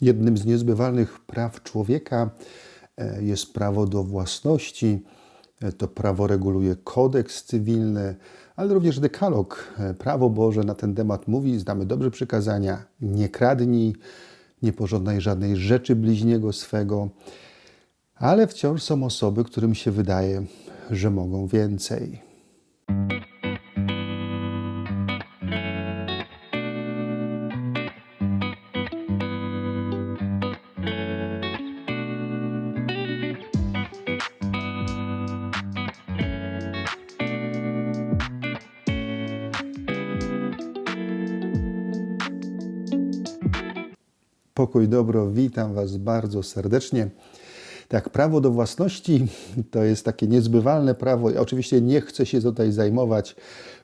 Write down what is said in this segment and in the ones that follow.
Jednym z niezbywalnych praw człowieka e, jest prawo do własności. E, To prawo reguluje kodeks cywilny, ale również dekalog. E, Prawo Boże na ten temat mówi, znamy dobrze przykazania: nie kradnij, nie pożądaj żadnej rzeczy bliźniego swego. Ale wciąż są osoby, którym się wydaje, że mogą więcej. Pokój dobro, witam Was bardzo serdecznie. Tak, prawo do własności to jest takie niezbywalne prawo. Ja oczywiście nie chcę się tutaj zajmować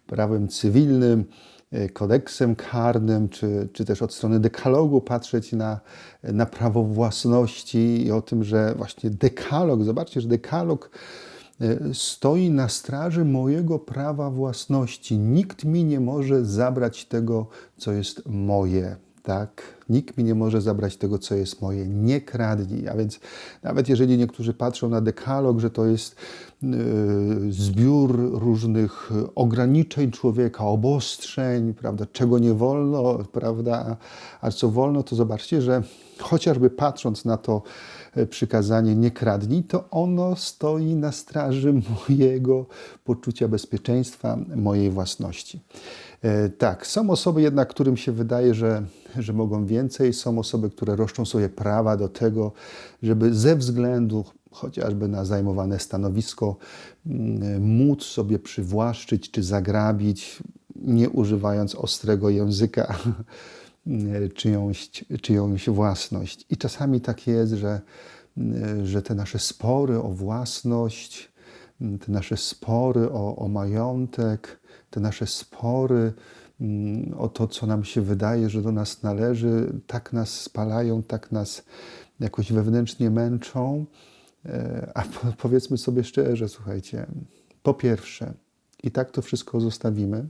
prawem cywilnym, e, kodeksem karnym, czy, czy też od strony dekalogu patrzeć na, na prawo własności i o tym, że właśnie dekalog, zobaczcie, że dekalog e, stoi na straży mojego prawa własności. Nikt mi nie może zabrać tego, co jest moje. Tak, nikt mi nie może zabrać tego, co jest moje. Nie kradnij. A więc nawet jeżeli niektórzy patrzą na dekalog, że to jest zbiór różnych ograniczeń człowieka, obostrzeń, prawda, czego nie wolno, prawda, a co wolno, to zobaczcie, że chociażby patrząc na to e, przykazanie nie kradnij, to ono stoi na straży mojego poczucia bezpieczeństwa, mojej własności. E, Tak, są osoby jednak, którym się wydaje, że, że mogą więcej, są osoby, które roszczą sobie prawa do tego, żeby ze względu chociażby na zajmowane stanowisko mm, móc sobie przywłaszczyć czy zagrabić, nie używając ostrego języka, czyjąś, czyjąś własność. I czasami tak jest, że, że te nasze spory o własność, te nasze spory o, o majątek, te nasze spory mm, o to, co nam się wydaje, że do nas należy, tak nas spalają, tak nas jakoś wewnętrznie męczą. E, A po- powiedzmy sobie szczerze, słuchajcie, po pierwsze, i tak to wszystko zostawimy.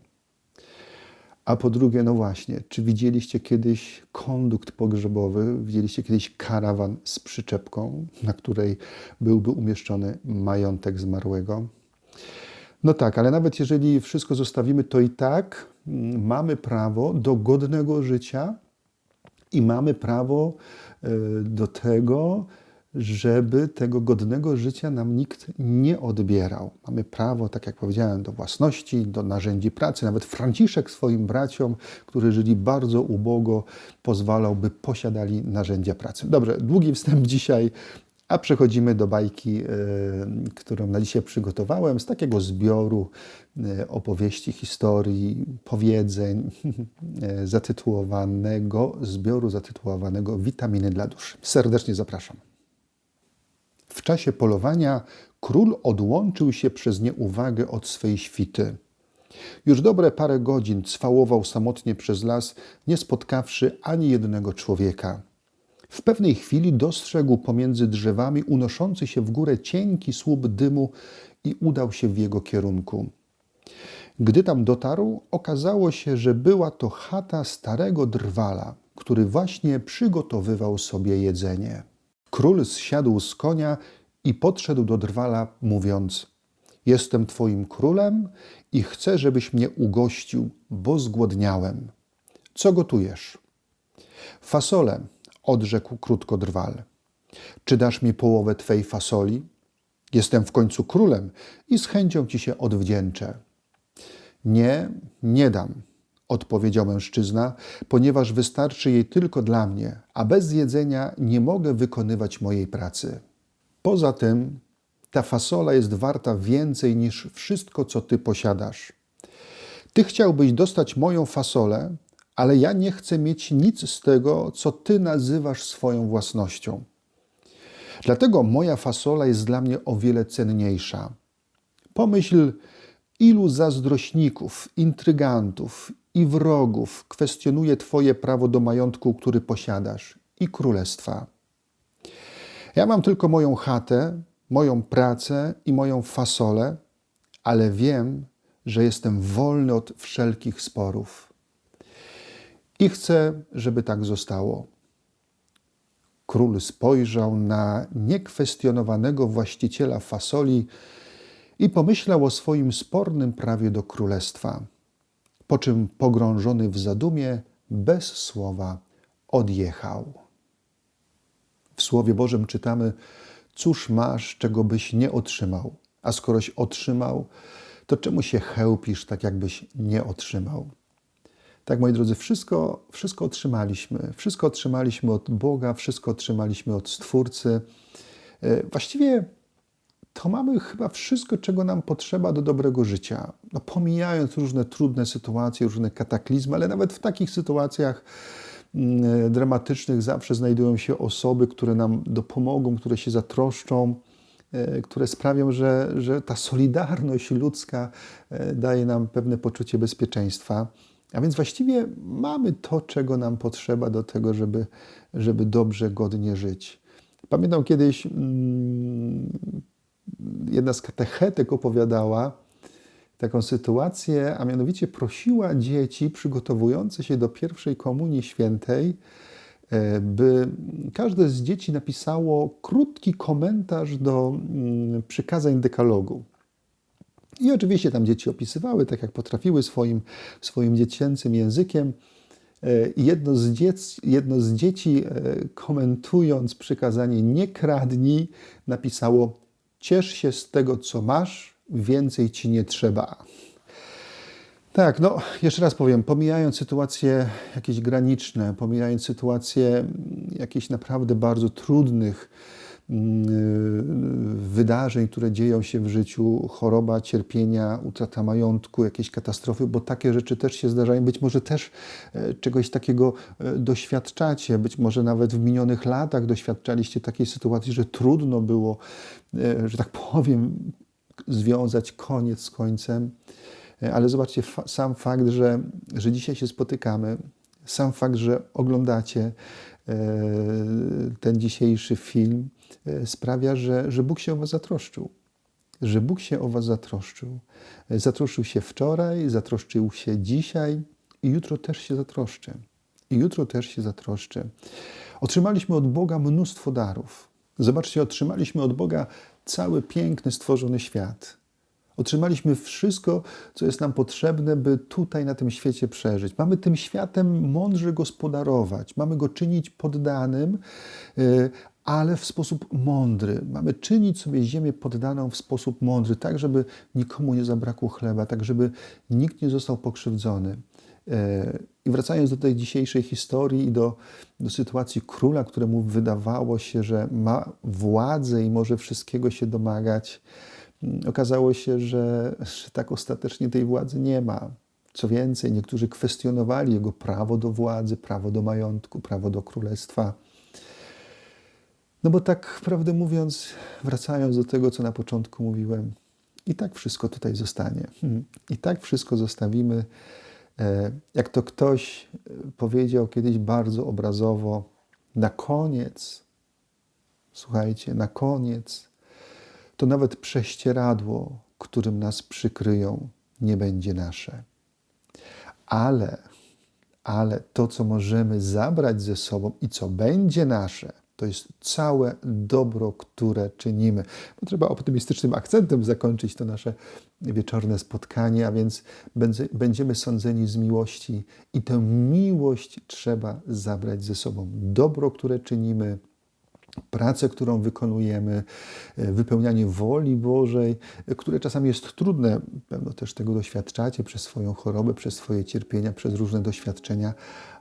A po drugie, no właśnie, czy widzieliście kiedyś kondukt pogrzebowy? Widzieliście kiedyś karawan z przyczepką, na której byłby umieszczony majątek zmarłego? No tak, ale nawet jeżeli wszystko zostawimy, to i tak mm, mamy prawo do godnego życia i mamy prawo e, do tego, żeby tego godnego życia nam nikt nie odbierał. Mamy prawo, tak jak powiedziałem, do własności, do narzędzi pracy. Nawet Franciszek swoim braciom, którzy żyli bardzo ubogo, pozwalał, by posiadali narzędzia pracy. Dobrze, długi wstęp dzisiaj, a przechodzimy do bajki, e, którą na dzisiaj przygotowałem, z takiego zbioru e, opowieści, historii, powiedzeń, e, zatytułowanego, zbioru zatytułowanego Witaminy dla duszy. Serdecznie zapraszam. Czasie polowania król odłączył się przez nieuwagę od swej świty. Już dobre parę godzin cwałował samotnie przez las, nie spotkawszy ani jednego człowieka. W pewnej chwili dostrzegł pomiędzy drzewami unoszący się w górę cienki słup dymu i udał się w jego kierunku. Gdy tam dotarł, okazało się, że była to chata starego drwala, który właśnie przygotowywał sobie jedzenie. Król zsiadł z konia i podszedł do drwala, mówiąc: Jestem twoim królem i chcę, żebyś mnie ugościł, bo zgłodniałem. Co gotujesz? Fasole, odrzekł krótko drwal. Czy dasz mi połowę twej fasoli? Jestem w końcu królem i z chęcią ci się odwdzięczę. Nie, nie dam, odpowiedział mężczyzna, ponieważ wystarczy jej tylko dla mnie, a bez jedzenia nie mogę wykonywać mojej pracy. Poza tym, ta fasola jest warta więcej niż wszystko, co ty posiadasz. Ty chciałbyś dostać moją fasolę, ale ja nie chcę mieć nic z tego, co ty nazywasz swoją własnością. Dlatego moja fasola jest dla mnie o wiele cenniejsza. Pomyśl, ilu zazdrośników, intrygantów i wrogów kwestionuje Twoje prawo do majątku, który posiadasz i królestwa. Ja mam tylko moją chatę, moją pracę i moją fasolę, ale wiem, że jestem wolny od wszelkich sporów. I chcę, żeby tak zostało. Król spojrzał na niekwestionowanego właściciela fasoli i pomyślał o swoim spornym prawie do królestwa, po czym pogrążony w zadumie, bez słowa odjechał. W Słowie Bożym czytamy: Cóż masz, czego byś nie otrzymał? A skoroś otrzymał, to czemu się chełpisz, tak jakbyś nie otrzymał? Tak, moi drodzy, wszystko, wszystko otrzymaliśmy. Wszystko otrzymaliśmy od Boga, wszystko otrzymaliśmy od Stwórcy. E, właściwie to mamy chyba wszystko, czego nam potrzeba do dobrego życia. No, pomijając różne trudne sytuacje, różne kataklizmy, ale nawet w takich sytuacjach dramatycznych zawsze znajdują się osoby, które nam dopomogą, które się zatroszczą, e, które sprawią, że, że ta solidarność ludzka e, daje nam pewne poczucie bezpieczeństwa. A więc właściwie mamy to, czego nam potrzeba do tego, żeby, żeby dobrze, godnie żyć. Pamiętam kiedyś mm, jedna z katechetek opowiadała taką sytuację, a mianowicie prosiła dzieci przygotowujące się do pierwszej komunii świętej, e, by każde z dzieci napisało krótki komentarz do mm, przykazań dekalogu. I oczywiście tam dzieci opisywały, tak jak potrafiły swoim, swoim dziecięcym językiem. E, jedno z, dziec, jedno z dzieci, e, komentując przykazanie nie kradnij, napisało: Ciesz się z tego, co masz, więcej ci nie trzeba. Tak, no jeszcze raz powiem, pomijając sytuacje jakieś graniczne, pomijając sytuacje jakichś naprawdę bardzo trudnych, Mm, wydarzeń, które dzieją się w życiu, choroba, cierpienia, utrata majątku, jakieś katastrofy, bo takie rzeczy też się zdarzają. Być może też e, czegoś takiego e, doświadczacie, być może nawet w minionych latach doświadczaliście takiej sytuacji, że trudno było, e, że tak powiem, związać koniec z końcem. Ale zobaczcie, sam fakt, że, że dzisiaj się spotykamy, sam fakt, że oglądacie ten dzisiejszy film, E, sprawia, że, że Bóg się o Was zatroszczył. Że Bóg się o Was zatroszczył. E, zatroszczył się wczoraj, zatroszczył się dzisiaj i jutro też się zatroszczy. I jutro też się zatroszczy. Otrzymaliśmy od Boga mnóstwo darów. Zobaczcie, otrzymaliśmy od Boga cały piękny, stworzony świat. Otrzymaliśmy wszystko, co jest nam potrzebne, by tutaj na tym świecie przeżyć. Mamy tym światem mądrze gospodarować, mamy go czynić poddanym, e, ale w sposób mądry. Mamy czynić sobie ziemię poddaną w sposób mądry, tak żeby nikomu nie zabrakło chleba, tak żeby nikt nie został pokrzywdzony. I wracając do tej dzisiejszej historii i do, do sytuacji króla, któremu wydawało się, że ma władzę i może wszystkiego się domagać, mm, okazało się, że, że tak ostatecznie tej władzy nie ma. Co więcej, niektórzy kwestionowali jego prawo do władzy, prawo do majątku, prawo do królestwa. No bo tak prawdę mówiąc, wracając do tego, co na początku mówiłem, i tak wszystko tutaj zostanie. Hmm. I tak wszystko zostawimy. E, jak to ktoś e, powiedział kiedyś bardzo obrazowo, na koniec, słuchajcie, na koniec, to nawet prześcieradło, którym nas przykryją, nie będzie nasze. Ale, ale to, co możemy zabrać ze sobą i co będzie nasze, to jest całe dobro, które czynimy. No, trzeba optymistycznym akcentem zakończyć to nasze wieczorne spotkanie, a więc będziemy sądzeni z miłości i tę miłość trzeba zabrać ze sobą. Dobro, które czynimy, pracę, którą wykonujemy, wypełnianie woli Bożej, które czasami jest trudne, pewno też tego doświadczacie przez swoją chorobę, przez swoje cierpienia, przez różne doświadczenia,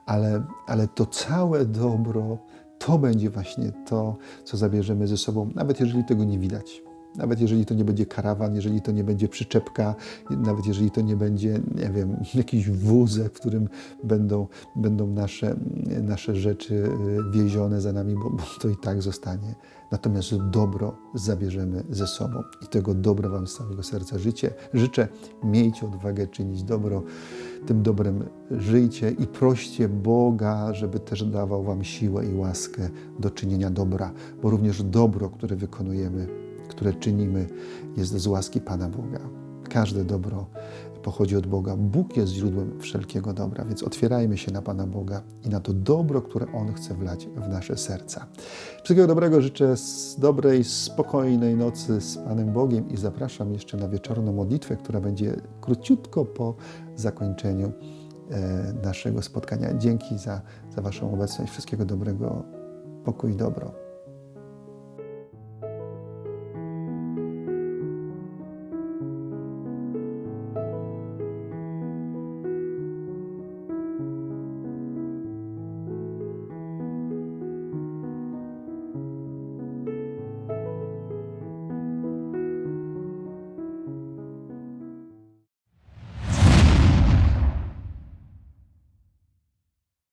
ale, ale to całe dobro to będzie właśnie to, co zabierzemy ze sobą, nawet jeżeli tego nie widać. Nawet jeżeli to nie będzie karawan, jeżeli to nie będzie przyczepka, nawet jeżeli to nie będzie, nie wiem, jakiś wózek, w którym będą, będą nasze, nasze rzeczy y, wiezione za nami, bo, bo to i tak zostanie. Natomiast dobro zabierzemy ze sobą. I tego dobra Wam z całego serca życie. życzę. Miejcie odwagę czynić dobro. Tym dobrem żyjcie i proście Boga, żeby też dawał Wam siłę i łaskę do czynienia dobra, bo również dobro, które wykonujemy, które czynimy, jest z łaski Pana Boga. Każde dobro pochodzi od Boga. Bóg jest źródłem wszelkiego dobra, więc otwierajmy się na Pana Boga i na to dobro, które On chce wlać w nasze serca. Wszystkiego dobrego życzę z dobrej, spokojnej nocy z Panem Bogiem i zapraszam jeszcze na wieczorną modlitwę, która będzie króciutko po zakończeniu e, naszego spotkania. Dzięki za, za Waszą obecność. Wszystkiego dobrego, pokój i dobro.